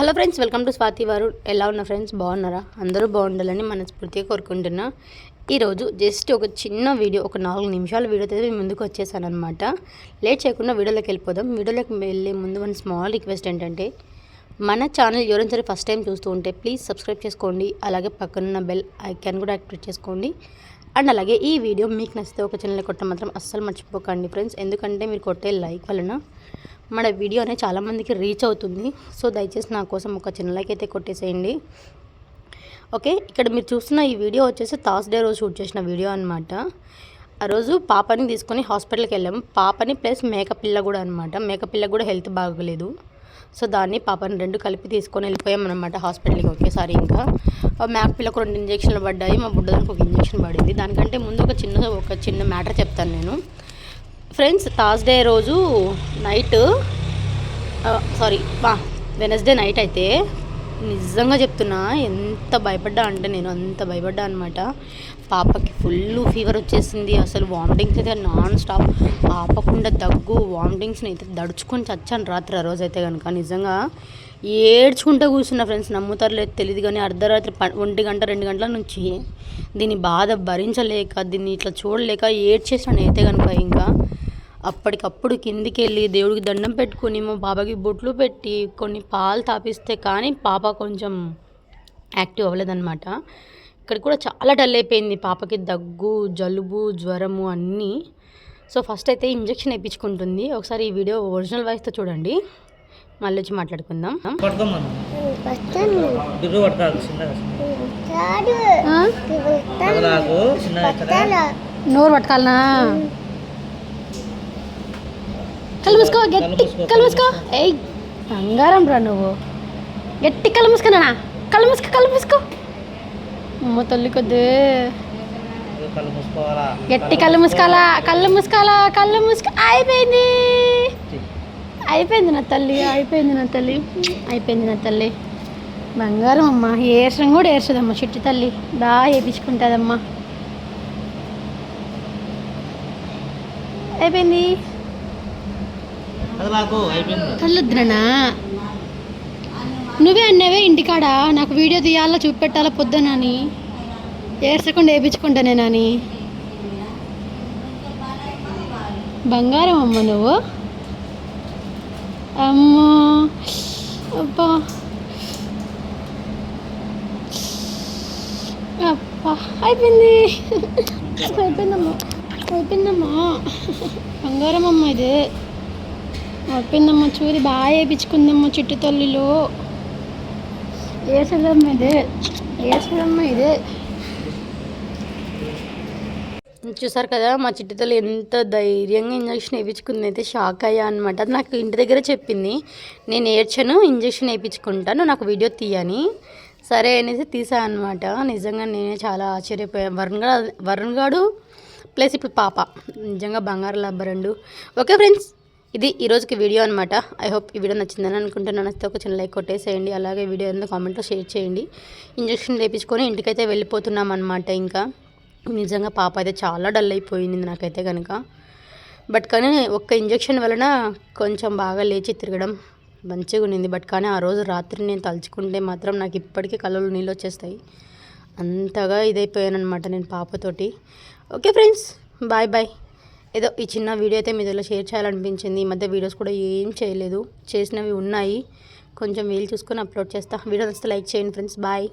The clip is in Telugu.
Hello friends welcome to Swathi వారు. ఎలా ఉన్న ఫ్రెండ్స్ బాగున్నారా? అందరూ బాగుండాలని మనస్ఫూర్తిగా కోరుకుంటున్నా. ఈరోజు జస్ట్ ఒక చిన్న వీడియో ఒక నాలుగు నిమిషాల వీడియో అయితే ముందుకు వచ్చేసాను అనమాట లేట్ చేయకుండా వీడియోలోకి వెళ్ళిపోదాం. వీడియోలోకి వెళ్ళే ముందు మన స్మాల్ రిక్వెస్ట్ ఏంటంటే మన ఛానల్ ఎవరైనా సరే ఫస్ట్ టైం చూస్తూ ఉంటే ప్లీజ్ సబ్స్క్రైబ్ చేసుకోండి. అలాగే పక్కనున్న బెల్ ఐకాన్ కూడా యాక్టివేట్ చేసుకోండి. అండ్ అలాగే ఈ వీడియో మీకు నచ్చితే ఒక ఛానల్ కొట్ట మాత్రం అస్సలు మర్చిపోకండి ఫ్రెండ్స్. ఎందుకంటే మీరు కొట్టే లైక్ వలన మన వీడియో అనేది చాలామందికి రీచ్ అవుతుంది. సో దయచేసి నా కోసం ఒక చిన్న లైక్ అయితే కొట్టేసేయండి. ఓకే ఇక్కడ మీరు చూస్తున్న ఈ వీడియో వచ్చేసి థర్స్డే రోజు షూట్ చేసిన వీడియో అనమాట ఆ రోజు పాపని తీసుకొని హాస్పిటల్కి వెళ్ళాము పాపని ప్లస్ మేకపిల్ల కూడా అనమాట మేకపిల్ల కూడా హెల్త్ బాగోలేదు. సో దాన్ని పాపని రెండు కలిపి తీసుకొని వెళ్ళిపోయాం అనమాట హాస్పిటల్కి ఒకేసారి ఇంకా. మేకపిల్లకు రెండు ఇంజక్షన్లు పడ్డాయి. మా బుడ్డదానికి ఒక ఇంజక్షన్ పడింది. దానికంటే ముందు ఒక చిన్న ఒక చిన్న మ్యాటర్ చెప్తాను నేను. ఫ్రెండ్స్ థర్స్డే రోజు నైట్ సారీ వా వెనస్డే నైట్ అయితే నిజంగా చెప్తున్నా ఎంత భయపడ్డా అంటే నేను అంత భయపడ్డా అనమాట పాపకి ఫుల్ ఫీవర్ వచ్చేసింది అసలు వామిటింగ్స్ అయితే నాన్ స్టాప్ పాపకుండా దగ్గు వామిటింగ్స్ని అయితే దడుచుకొని చచ్చాను రాత్రి ఆ రోజు అయితే కనుక నిజంగా ఏడ్చుకుంటూ కూర్చున్న ఫ్రెండ్స్ నమ్ముతారు లేదు తెలియదు కానీ అర్ధరాత్రి ప ఒంటి గంట రెండు గంటల నుంచి దీని బాధ భరించలేక దీన్ని ఇట్లా చూడలేక ఏడ్చేసాను అయితే కనుక ఇంకా. అప్పటికప్పుడు కిందికి వెళ్ళి దేవుడికి దండం పెట్టుకుని మా బాబాకి బొట్లు పెట్టి కొన్ని పాలు తాపిస్తే కానీ పాప కొంచెం యాక్టివ్ అవ్వలేదన్నమాట. ఇక్కడ కూడా చాలా డల్ అయిపోయింది పాపకి దగ్గు జలుబు జ్వరము అన్నీ. సో ఫస్ట్ అయితే ఇంజెక్షన్ వేయించుకుంటుంది. ఒకసారి ఈ వీడియో ఒరిజినల్ వాయిస్తో చూడండి. మళ్ళీ వచ్చి మాట్లాడుకుందాం. నోరు పట్టుకోవాలనా? కళ్ళు మూసుకో గట్టి కళ్ళు మూసుకో ఏయ్ బంగారం రా నువ్వు. గట్టి కళ్ళు మూసుకున్నా కళ్ళు మూసుకో కళ్ళు మూసుకో అమ్మ తల్లి కొద్ది గట్టి కళ్ళు మూసుకోవాలా కళ్ళు మూసుకోవాలా కళ్ళు మూసుకో అయిపోయింది అయిపోయింది నా తల్లి అయిపోయింది నా తల్లి. అయిపోయింది నా తల్లి. బంగారం అమ్మ ఏర్చడం కూడా ఏర్చదమ్మా చిట్టి తల్లి. దా వేయించుకుంటుందమ్మా అయిపోయింది. కళ్ళొద్దునా నువ్వే అన్నావే ఇంటికాడ నాకు వీడియో తీయాలా చూపెట్టాలా పొద్దునని ఏడ్చకుండా వేయించుకుంటా నేనని బంగారం అమ్మ నువ్వు? అమ్మో అబ్బా. అబ్బా అయిపోయింది. అయిపోయిందమ్మా. అయిపోయిందమ్మా. బంగారం అమ్మ ఇది. అయిపోయిందమ్మా చూరి బాగా వేయించుకుందమ్మా చుట్టుతల్లిలో తల్లిలో. ఇదే ఏసదమ్మ ఇదే చూసారు కదా మా చిట్టితలు ఎంత ధైర్యంగా ఇంజక్షన్ వేయించుకుంది అయితే షాక్ అయ్యా అనమాట అది నాకు ఇంటి దగ్గర చెప్పింది. నేను ఏడ్చను ఇంజక్షన్ వేయించుకుంటాను నాకు వీడియో తీయని. సరే అనేసి తీసా అనమాట నిజంగా నేనే చాలా ఆశ్చర్యపోయాను. వరుణ్ గారు వరుణ్ గాడు ప్లస్ ఇప్పుడు పాప. నిజంగా బంగారు లబ్బరండు. ఓకే ఫ్రెండ్స్ ఇది ఈరోజుకి వీడియో అనమాట ఐ హోప్ ఈ వీడియో నచ్చిందని అనుకుంటున్నాను. నచ్చితే ఒక చిన్న లైక్ కొట్టేసేయండి. అలాగే వీడియో ఏదైనా కామెంట్లో షేర్ చేయండి. ఇంజక్షన్ వేయించుకొని ఇంటికైతే వెళ్ళిపోతున్నాం అనమాట ఇంకా. నిజంగా పాప అయితే చాలా డల్ అయిపోయింది నాకైతే కనుక బట్ కానీ ఒక్క ఇంజక్షన్ వలన కొంచెం బాగా లేచి తిరగడం మంచిగా ఉండింది. బట్ కానీ ఆ రోజు రాత్రి నేను తలుచుకుంటే మాత్రం నాకు ఇప్పటికీ కళ్ళలో నీళ్ళు వచ్చేస్తాయి. అంతగా ఇదైపోయాను అనమాట నేను పాపతోటి. ఓకే ఫ్రెండ్స్ బాయ్ బాయ్ ఏదో ఈ చిన్న వీడియో అయితే మీతో షేర్ చేయాలనిపించింది. ఈ మధ్య వీడియోస్ కూడా ఏం చేయలేదు. చేసినవి ఉన్నాయి. కొంచెం వీలు చూసుకొని అప్లోడ్ చేస్తా. వీడియో నచ్చితే లైక్ చేయండి ఫ్రెండ్స్. బాయ్.